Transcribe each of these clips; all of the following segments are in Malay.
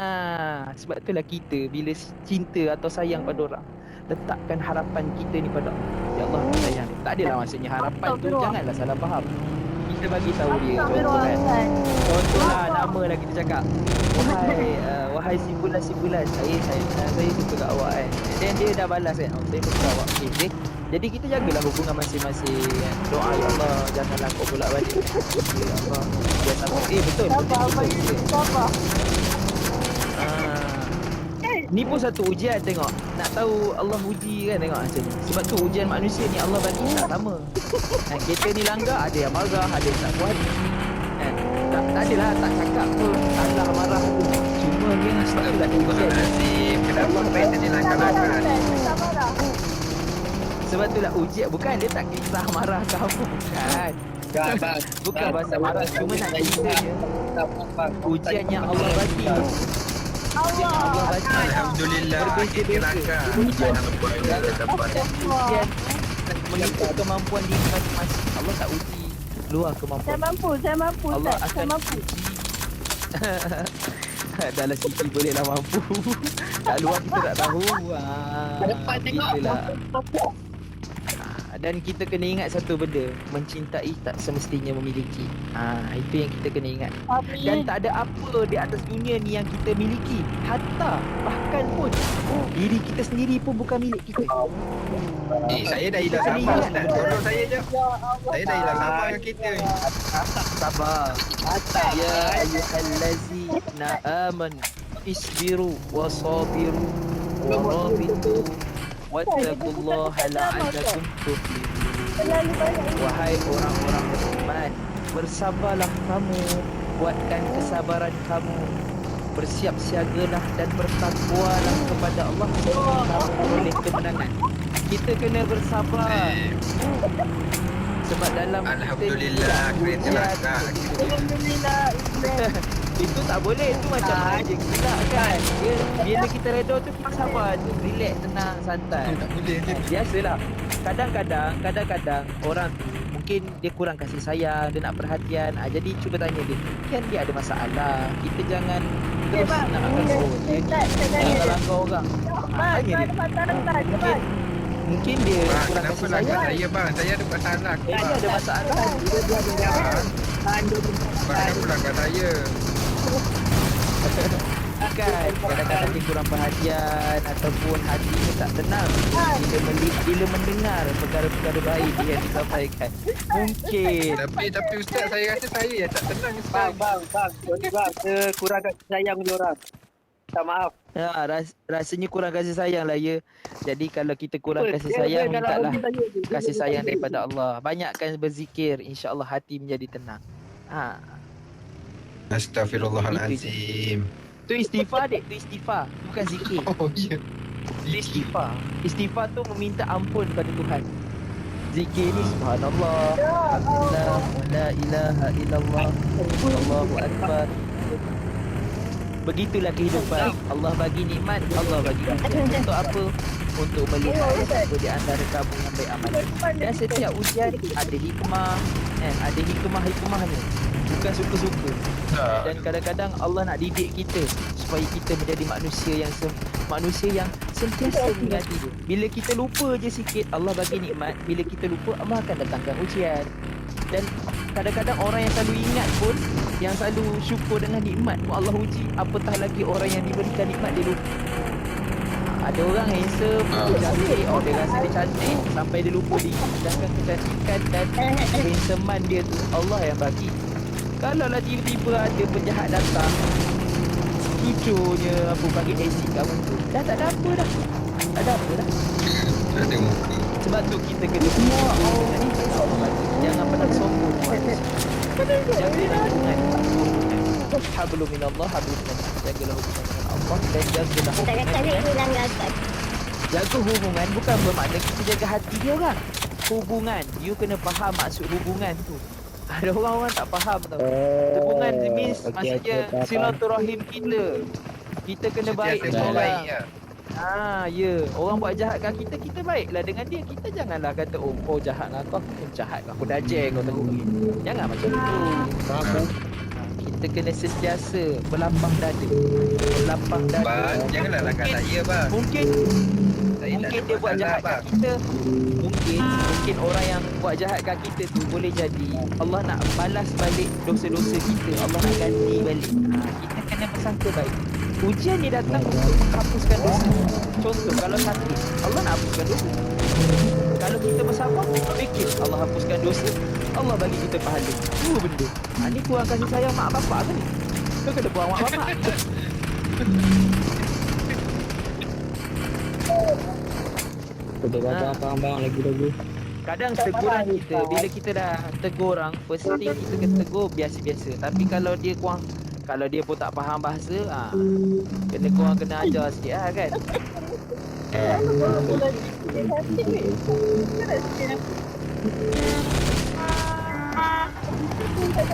Ah, sebab itulah kita bila cinta atau sayang pada orang letakkan harapan kita ni pada Allah. Ya Allah aku sayang dia. Tak adalah maksudnya harapan tu janganlah salah faham. Kita bagi tahu dia contoh kan. Contohlah nama lah kita cakap. Wahai uh, wahai simpulan simpulan saya saya uh, saya suka kat awak kan. Dan dia dah balas kan. Oh, saya suka awak. Okay, okay. Jadi kita jagalah hubungan masing-masing kan. Doa ya Allah janganlah kau bolak balik. Ya Allah. Ya sama. Eh betul. Sabar, betul, abang. betul, betul. Ni pun satu ujian tengok. Nak tahu Allah uji kan tengok macam ni. Sebab tu ujian manusia ni Allah bagi tak sama. Kan kita ni langgar ada yang marah, ada yang tak puas. Kan? Tak, tak adalah tak cakap pun salah marah tu. Cuma dia tu lah dia ujian. Astagfirullahaladzim. Kenapa kereta ni langgar-langgar? Sabar dah. Sebab tu lah ujian. Bukan dia tak kisah marah kamu. Bukan. Bukan pasal marah. Cuma nak cerita je. Ujian yang Allah bagi. Dapat. Ujian mengikut kemampuan diri masing-masing. Allah tak uji luar Saya kemampuan. mampu, saya mampu, Allah. Saya akan mampu. uji. Dalam sisi boleh lah mampu. Kat luar kita tak tahu. Ah, Depan tengok. gitulah. Dan kita kena ingat satu benda Mencintai tak semestinya memiliki ah, Itu yang kita kena ingat Dan Amin. tak ada apa di atas dunia ni yang kita miliki Hatta bahkan pun Diri kita sendiri pun bukan milik kita Eh, saya dah hilang sabar. Ustaz. Tolong saya je. Ya. Saya dah hilang sabar dengan kita ni. Sabar Ya ayyuhallazina amanu Isbiru wa sabiru Wa rabitu Wattaqullaha la'allakum tuflihun. Wahai orang-orang beriman Bersabarlah kamu Kuatkan kesabaran kamu Bersiap siagalah dan bertakwalah kepada Allah Kamu boleh kemenangan Kita kena bersabar Sebab dalam kita Alhamdulillah. Kereta ujian. langgar. Alhamdulillah. Itu tak boleh Itu macam Ah. anjing pula kan Dia, Bila kita redor tu kita sabar tu Relax, tenang, santai tak boleh. Biasalah Kadang-kadang Kadang-kadang Orang tu Mungkin dia kurang kasih sayang Dia nak perhatian ah, Jadi cuba tanya dia Kan dia ada masalah Kita jangan Terus bang. nak akan oh, dia ni Ustaz, saya tanya Jangan dia. langgar orang Bang, Tanya dia Mungkin. Mungkin dia Bang, kurang kasih sayang saya bang? Saya ada masalah. Eh dia ada masalah Dia dia ada Bang, bang kenapa langgar saya? Kan Kadang-kadang dia kurang perhatian Ataupun hatinya tak tenang. Bila, meli- bila mendengar Perkara-perkara baik Yang disampaikan. Mungkin. Tapi tapi ustaz saya rasa saya yang tak tenang Bang, bang, bang. Sorry bang, saya kurang kasih sayang punya orang. Minta maaf. ya, ras, Rasanya kurang kasih sayang lah ya. Jadi kalau kita kurang Betul, kasih dia- sayang dia dalam Mintalah hati saya je. Dia Kasih sayang hati daripada. Allah. Banyakkan berzikir InsyaAllah hati menjadi tenang. Ha, Astaghfirullahalazim. tu istighfar dek, tu istighfar Bukan zikir. Oh ya. Itu istighfar. Istighfar tu meminta ampun pada Tuhan. Zikir ni subhanallah. Alhamdulillah La ilaha illallah. Allahu Akbar. Begitulah kehidupan. Allah bagi nikmat Allah bagi ujian Untuk apa? Untuk melihat siapa di antara kamu yang baik amal. Dan setiap ujian ada hikmah kan? Ada hikmah-hikmahnya Bukan suka-suka dan kadang-kadang Allah nak didik kita supaya kita menjadi manusia yang sem- manusia yang sentiasa mengingati dia. Bila kita lupa je sikit Allah bagi nikmat, bila kita lupa Allah akan datangkan ujian. Dan kadang-kadang orang yang selalu ingat pun yang selalu syukur dengan nikmat pun Allah uji, apatah lagi orang yang diberikan nikmat dia lupa. Ada orang handsome, dia cantik, oh dia rasa dia cantik sampai dia lupa diri. Sedangkan kecantikan dan kehansomeman dia tu Allah yang bagi. Kalau lah tiba-tiba ada penjahat datang Cucunya apa bagi acid kamu tu Dah tak ada apa dah. Tak ada apa dah. Tak ada muka. Sebab tu kita kena Ya Allah. Jangan pernah sombong Jagalah hubungan Hablum minallah Hablum minallah Jagalah hubungan dengan Allah Dan jagalah Tak hubungan kata hilang. Jaga hubungan bukan bermakna kita jaga hati dia orang. Hubungan. You kena faham maksud hubungan tu Ada orang-orang tak faham tau Hubungan means maksudnya silaturahim kita Kita kena baik dengan baik orang ya. Ah, ya. Orang buat jahat kat kita, kita baiklah dengan dia. Kita janganlah kata, oh kau jahat aku pun jahat. Aku dah jeng kau ni. Jangan macam tu. Ah, Kita kena sentiasa berlapang dada. lapang dada. Bang, janganlah langgar saya bang. Mungkin Saya mungkin dia buat jahat kat kita. Mungkin mungkin orang yang buat jahat kat kita tu boleh jadi Allah nak balas balik dosa-dosa kita. Allah nak ganti balik. Ha, kita kena bersangka baik. Ujian ni datang untuk menghapuskan dosa. Contoh kalau sakit, Allah nak hapuskan dosa. Kalau kita bersabar, fikir Allah hapuskan dosa, Allah bagi kita pahala. Dua benda. Ha, ni kurang kasih sayang mak bapak ke ni? Kau kena buang mak bapak. Kita Ha. kata apa abang lagi-lagi. Kadang teguran kita Bila kita dah tegur orang First thing kita kena tegur biasa-biasa Tapi kalau dia kurang Kalau dia pun tak faham bahasa ha, Kena kurang kena ajar sikit lah kan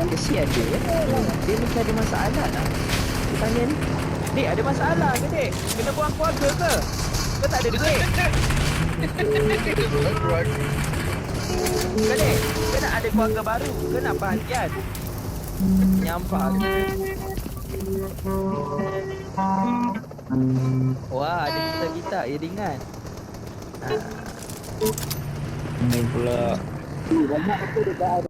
Kesian dia. Dia mesti ada masalah lah Dia tanya ni Dek ada masalah ke dek? Kena buang keluarga ke? Kau tak ada duit? Kau dek Kau nak ada keluarga baru Kau nak bahagian Nyampah Wah ada gitar-gitar iringan ha. Main pula. Banyak aku dekat